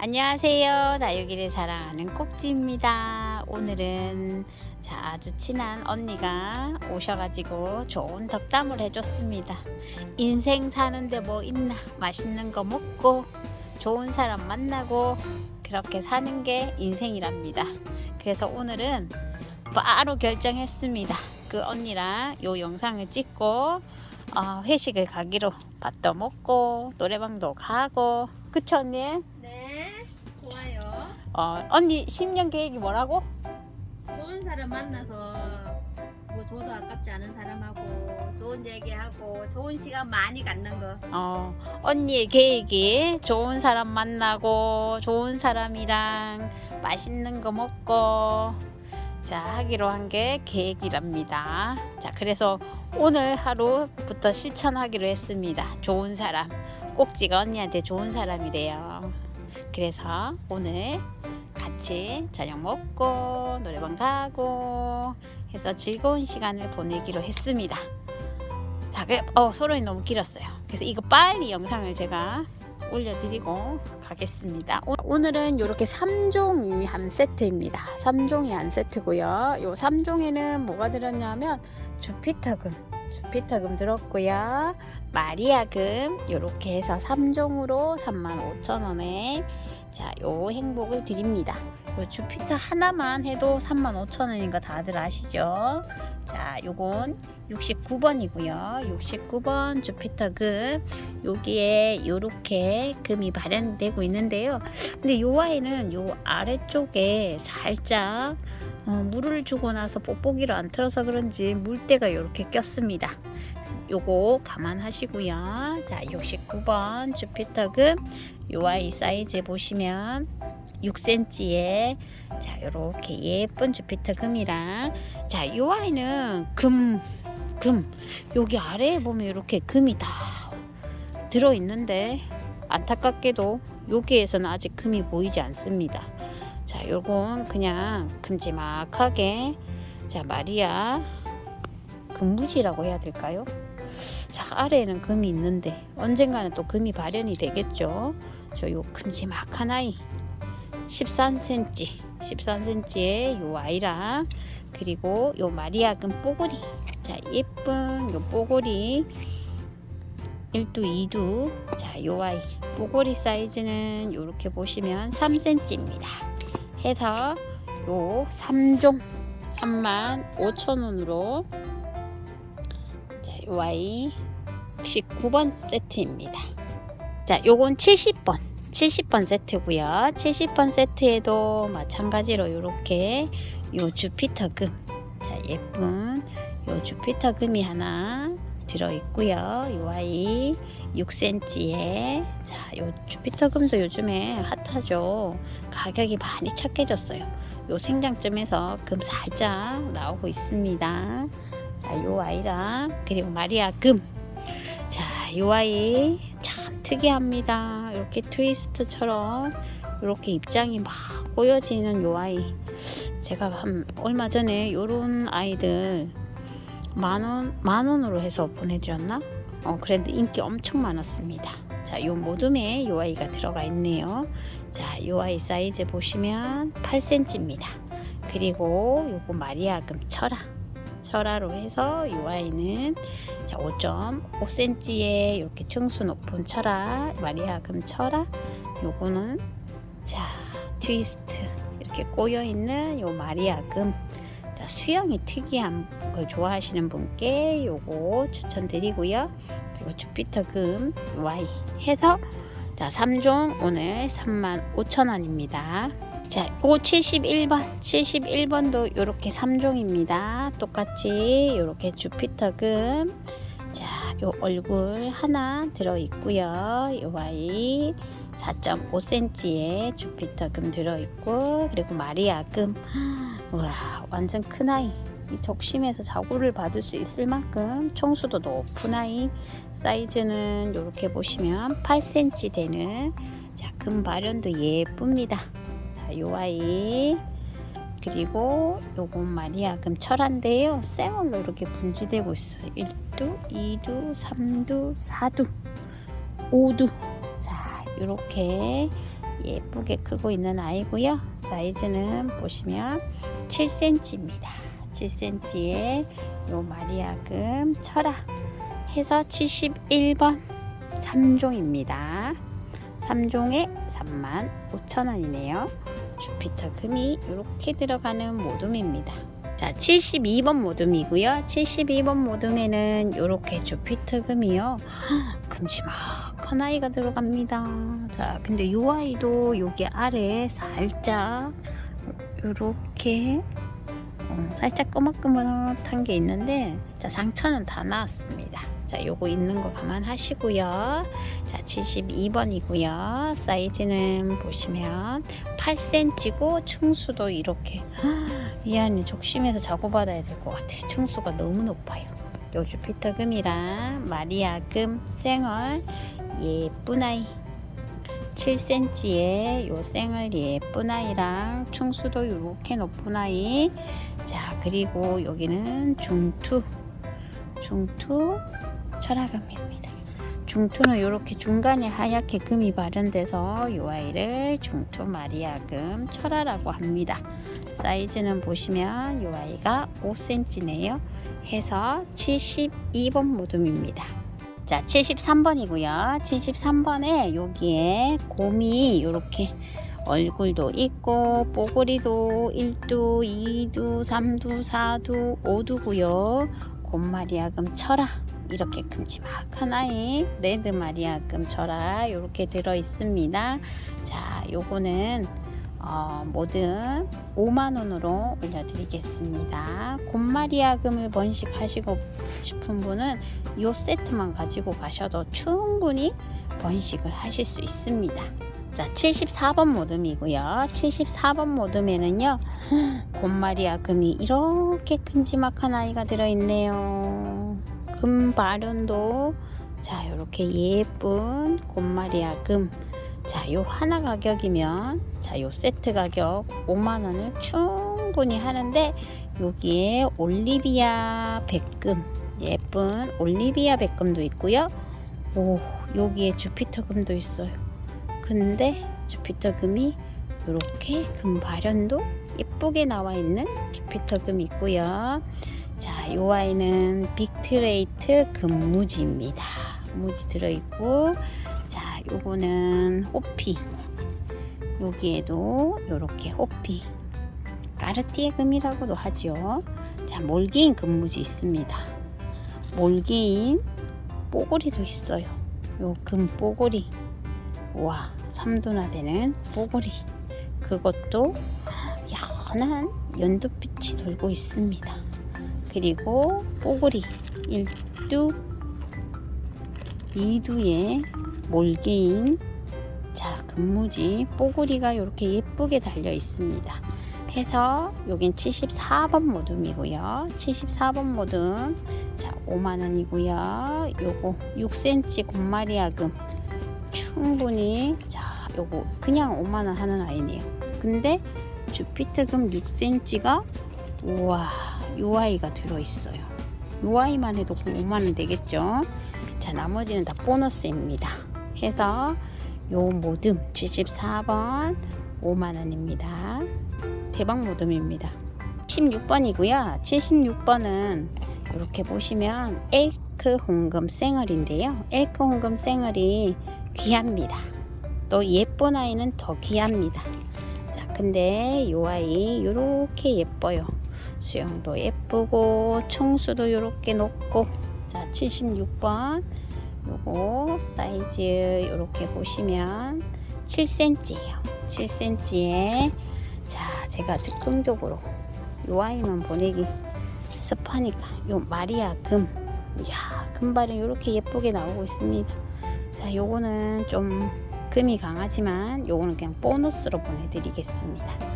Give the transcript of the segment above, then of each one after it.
안녕하세요. 다육이를 사랑하는 꼭지입니다. 오늘은 자, 아주 친한 언니가 오셔가지고 좋은 덕담을 해줬습니다. 인생 사는데 뭐 있나? 맛있는 거 먹고 좋은 사람 만나고 그렇게 사는 게 인생이랍니다. 그래서 오늘은 바로 결정했습니다. 그 언니랑 요 영상을 찍고 어, 회식을 가기로 밥도 먹고 노래방도 가고 그쵸 언니? 어, 언니 10년 계획이 뭐라고? 좋은 사람 만나서 뭐 줘도 아깝지 않은 사람하고 좋은 얘기하고 좋은 시간 많이 갖는 거. 어, 언니의 계획이 좋은 사람 만나고 좋은 사람이랑 맛있는 거 먹고 자 하기로 한 게 계획이랍니다. 자 그래서 오늘 하루부터 실천하기로 했습니다. 좋은 사람 꼭지가 언니한테 좋은 사람이래요. 그래서 오늘 같이 저녁 먹고 노래방 가고 해서 즐거운 시간을 보내기로 했습니다. 자, 그래, 어, 소론이 너무 길었어요. 그래서 이거 빨리 영상을 제가 올려드리고 가겠습니다. 오- 오늘은 이렇게 3종이 한 세트입니다. 3종이 한 세트고요. 요 3종에는 뭐가 들었냐면 주피터금, 주피터금 들었고요. 마리아금 이렇게 해서 3종으로 35,000원에 자, 요 행복을 드립니다. 요 주피터 하나만 해도 35,000원인 거 다들 아시죠? 자, 요건 69번이고요. 69번 주피터 금 여기에 요렇게 금이 발현되고 있는데요. 근데 요 아이는 요 아래쪽에 살짝 어, 물을 주고 나서 뽁뽁이를 안 틀어서 그런지 물때가 요렇게 꼈습니다. 요거 감안하시고요. 자, 69번 주피터 금 요 아이 사이즈 보시면 6cm에 자, 요렇게 예쁜 주피터 금이랑 자, 요 아이는 금 금 여기 아래에 보면 이렇게 금이 다 들어 있는데 안타깝게도 여기에서는 아직 금이 보이지 않습니다. 자, 요건 그냥 큼지막하게 자 마리아 금무지라고 해야 될까요? 자 아래에는 금이 있는데 언젠가는 또 금이 발현이 되겠죠. 저 요 큼지막한 아이 13cm 13cm의 요 아이랑 그리고 요 마리아 금 뽀글이. 자 예쁜 요 뽀글이 1두 2두. 자요 아이 뽀글이 사이즈는 요렇게 보시면 3cm입니다. 해서 요 3종 3만 5천원으로 아이 69번 세트입니다 자 요건 70번 70번 세트고요 70번 세트에도 마찬가지로 요렇게 요 주피터 금 자, 예쁜 요 주피터 금이 하나 들어 있고요. 요 아이 6cm에 자, 요 주피터 금도 요즘에 핫하죠. 가격이 많이 착해졌어요. 요 생장점에서 금 살짝 나오고 있습니다. 자, 요 아이랑 그리고 마리아 금. 자, 요 아이 참 특이합니다. 이렇게 트위스트처럼 이렇게 입장이 막 꼬여지는 요 아이. 제가 한 얼마 전에 요런 아이들 만 원 만 원으로 해서 보내드렸나? 어 그래도 인기 엄청 많았습니다. 자, 요 모둠에 요 아이가 들어가 있네요. 자, 요 아이 사이즈 보시면 8cm입니다. 그리고 요거 마리아금 철화 철화로 해서 요 아이는 자 5.5cm의 이렇게 층수 높은 철화 마리아 금 철화 요거는 자 트위스트 이렇게 꼬여 있는 요 마리아 금 자, 수영이 특이한 걸 좋아하시는 분께 요거 추천드리고요. 그리고 주피터 금 Y 해서 자 3종 오늘 35,000원입니다. 자, 요거 71번, 71번도 이렇게 3종입니다. 똑같이 이렇게 주피터 금. 자, 요 얼굴 하나 들어 있고요. 요 아이 4.5cm의 주피터 금 들어 있고 그리고 마리아 금. 와 완전 큰 아이. 이 적심에서 자고를 받을 수 있을 만큼 총수도 높은 아이. 사이즈는 이렇게 보시면 8cm 되는 자, 금 발현도 예쁩니다. 자, 요 아이 그리고 요건 마리아금 철한데요 쌩얼로 이렇게 분지되고 있어요 1두 2두 3두 4두 5두 자 이렇게 예쁘게 크고 있는 아이고요. 사이즈는 보시면 7cm입니다. 7cm에 요 마리아금 철아 해서 71번 3종입니다. 3종에 3만 5천 원이네요. 주피터 금이 이렇게 들어가는 모둠입니다. 자, 72번 모둠이고요. 72번 모둠에는 이렇게 주피터 금이요. 큼지막한 아이가 들어갑니다. 자, 근데 이 아이도 여기 아래 살짝 이렇게 어, 살짝 꼬막꼬막한 게 있는데 자 상처는 다 나왔습니다. 자 요거 있는 거 감안하시고요. 자 72번이고요. 사이즈는 보시면 8cm고 충수도 이렇게 이 안에 적심해서 작업받아야 될 것 같아요. 충수가 너무 높아요. 요 주피터 금이랑 마리아 금 생얼 예쁜 아이 7cm의 요 생얼 예쁜 아이랑 충수도 이렇게 높은 아이 자 그리고 여기는 중투 중투 철화금입니다. 중투는 이렇게 중간에 하얗게 금이 발현돼서 이 아이를 중투 마리아금 철화라고 합니다. 사이즈는 보시면 이 아이가 5cm네요. 해서 72번 모둠입니다. 자 73번이고요. 73번에 여기에 곰이 이렇게 얼굴도 있고 뽀글이도 1두, 2두, 3두, 4두, 5두고요. 곰마리아금 철아 이렇게 큼지막한 아이 레드 마리아금 철아 이렇게 들어 있습니다. 자, 요거는 어, 뭐든 5만 원으로 올려드리겠습니다. 곰마리아금을 번식하시고 싶은 분은 이 세트만 가지고 가셔도 충분히 번식을 하실 수 있습니다. 자, 74번 모듬이고요. 74번 모듬에는요, 곰마리아 금이 이렇게 큼지막한 아이가 들어있네요. 금 발현도, 자, 이렇게 예쁜 곰마리아 금. 자, 요 하나 가격이면, 자, 요 세트 가격 5만 원을 충분히 하는데, 여기에 올리비아 백금, 예쁜 올리비아 백금도 있고요. 오, 여기에 주피터 금도 있어요. 근데 주피터 금이 이렇게 금 발현도 예쁘게 나와 있는 주피터 금이 있고요. 자, 이 아이는 빅트레이트 금무지입니다. 무지 들어있고, 자, 요거는 호피. 여기에도 이렇게 호피. 까르띠에 금이라고도 하죠. 자, 몰개인 금무지 있습니다. 몰개인 뽀글이도 있어요. 요 금 뽀글이. 와, 3도나 되는 뽀글이. 그것도 연한 연두빛이 돌고 있습니다. 그리고 뽀글이 1두, 2두에 몰개인 자, 금무지 뽀글이가 이렇게 예쁘게 달려 있습니다. 해서 여긴 74번 모둠이고요. 74번 모둠 자 5만 원이고요. 요거 6cm 곰마리 아금 충분히 자 요거 그냥 5만 원 하는 아이네요. 근데 주피트금 6cm가 우와 요 아이가 들어있어요. 요 아이만 해도 5만 원 되겠죠. 자 나머지는 다 보너스입니다. 해서 요 모듬 74번 5만 원입니다. 대박 모듬입니다. 76번이고요. 76번은 이렇게 보시면 엘크 홍금 생얼인데요. 엘크 홍금 생얼이 귀합니다. 또 예쁜 아이는 더 귀합니다. 자, 근데 요 아이 요렇게 예뻐요. 수영도 예쁘고 총수도 요렇게 높고 자, 76번 요거 사이즈 요렇게 보시면 7cm예요. 7cm에 자, 제가 즉흥적으로 요 아이만 보내기 습하니까 요 마리아 금. 이야 금발은 이렇게 예쁘게 나오고 있습니다. 자 요거는 좀 금이 강하지만 요거는 그냥 보너스로 보내드리겠습니다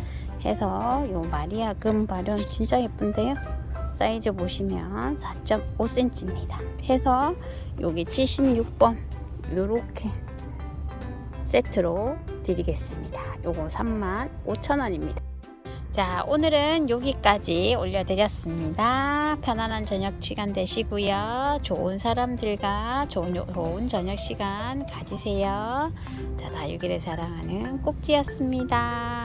해서 요 마리아 금 발현 진짜 예쁜데요 사이즈 보시면 4.5cm입니다 해서 요게 76번 요렇게 세트로 드리겠습니다 요거 35,000원입니다 자, 오늘은 여기까지 올려드렸습니다. 편안한 저녁 시간 되시고요. 좋은 사람들과 좋은, 좋은 저녁 시간 가지세요. 자, 다육이를 사랑하는 꼭지였습니다.